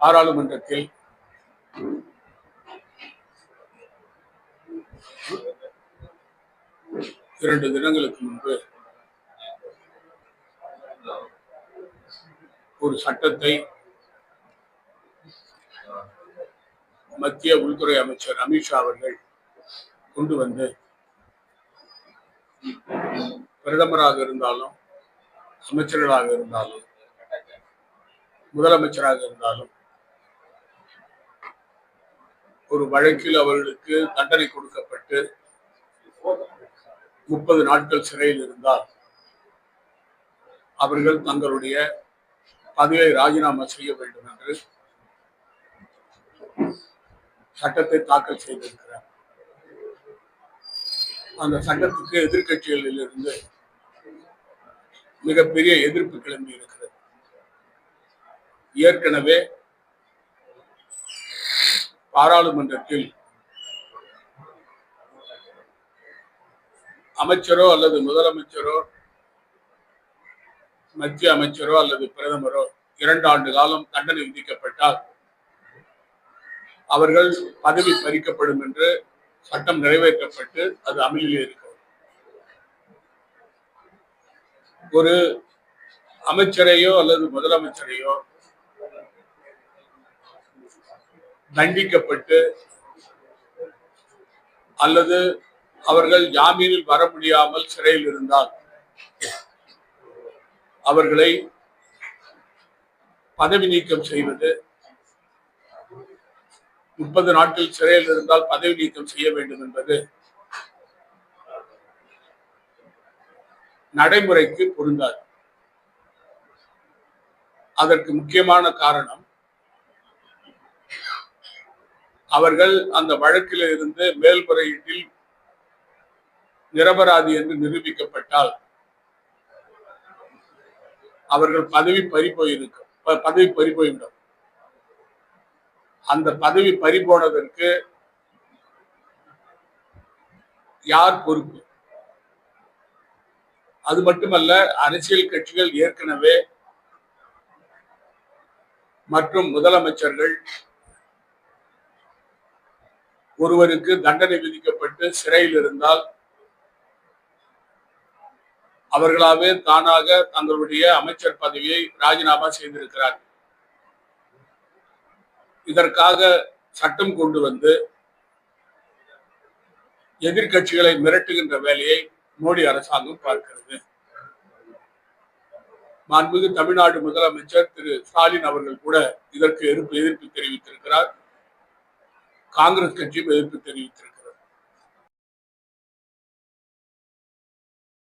பாராளுமன்றத்தில் இரண்டு தினங்களுக்கு முன்பு ஒரு சட்டத்தை மத்திய உள்துறை அமைச்சர் அமித்ஷா அவர்கள் கொண்டு வந்து பிரதமராக இருந்தாலும் அமைச்சர்களாக இருந்தாலும் முதலமைச்சராக இருந்தாலும் ஒரு வழக்கில் அவர்களுக்கு தண்டனை கொடுக்கப்பட்டு முப்பது நாட்கள் சிறையில் இருந்தால் அவர்கள் தங்களுடைய பதவியை ராஜினாமா செய்ய வேண்டும் என்று சட்டத்தை தாக்கல் செய்திருக்கிறார். அந்த சட்டத்துக்கு எதிர்க்கட்சிகளில் இருந்து மிகப்பெரிய எதிர்ப்பு கிளம்பி இருக்கிறது ஏற்கனவே பாராளுமன்றத்தில் அமைச்சரோ அல்லது முதலமைச்சரோ மத்திய அமைச்சரோ அல்லது பிரதமரோ இரண்டு ஆண்டு காலம் தண்டனை விதிக்கப்பட்டால் அவர்கள் பதவி பறிக்கப்படும் என்று சட்டம் நிறைவேற்றப்பட்டு அது அமலில் இருக்கிறது ஒரு அமைச்சரையோ அல்லது முதலமைச்சரையோ தண்டிக்கப்பட்டு அல்லது அவர்கள் ஜாமீனில் வர முடியாமல் சிறையில் இருந்தால் அவர்களை பதவி நீக்கம் செய்வது முப்பது நாட்கள் சிறையில் இருந்தால் பதவி நீக்கம் செய்ய வேண்டும் என்பது நடைமுறைக்கு பொருந்தாது. அதற்கு முக்கியமான காரணம் அவர்கள் அந்த வழக்கில் இருந்து மேல்முறையீட்டில் நிரபராதி என்று நிரூபிக்கப்பட்டால் அவர்கள் பதவி பறி போயிருக்கும் பதவி பறி போய்விடும். அந்த பதவி பறி போனதற்கு யார் பொறுப்பு? அது மட்டுமல்ல அரசியல் கட்சிகள் ஏற்கனவே மற்றும் முதலமைச்சர்கள் ஒருவருக்கு தண்டனை விதிக்கப்பட்டு சிறையில் இருந்தால் அவர்களாவே தானாக தங்களுடைய அமைச்சர் பதவியை ராஜினாமா செய்திருக்கிறார். இதற்காக சட்டம் கொண்டு வந்து எதிர்க்கட்சிகளை மிரட்டுகின்ற வேலையை மோடி அரசாங்கம் பார்க்கிறது. மாண்புமிகு தமிழ்நாடு முதலமைச்சர் திரு ஸ்டாலின் அவர்கள் கூட இதற்கு எதிர்ப்பு எதிர்ப்பு தெரிவித்திருக்கிறார். காங்கிரஸ் கட்சியும் எதிர்ப்பு தெரிவித்திருக்கிறார்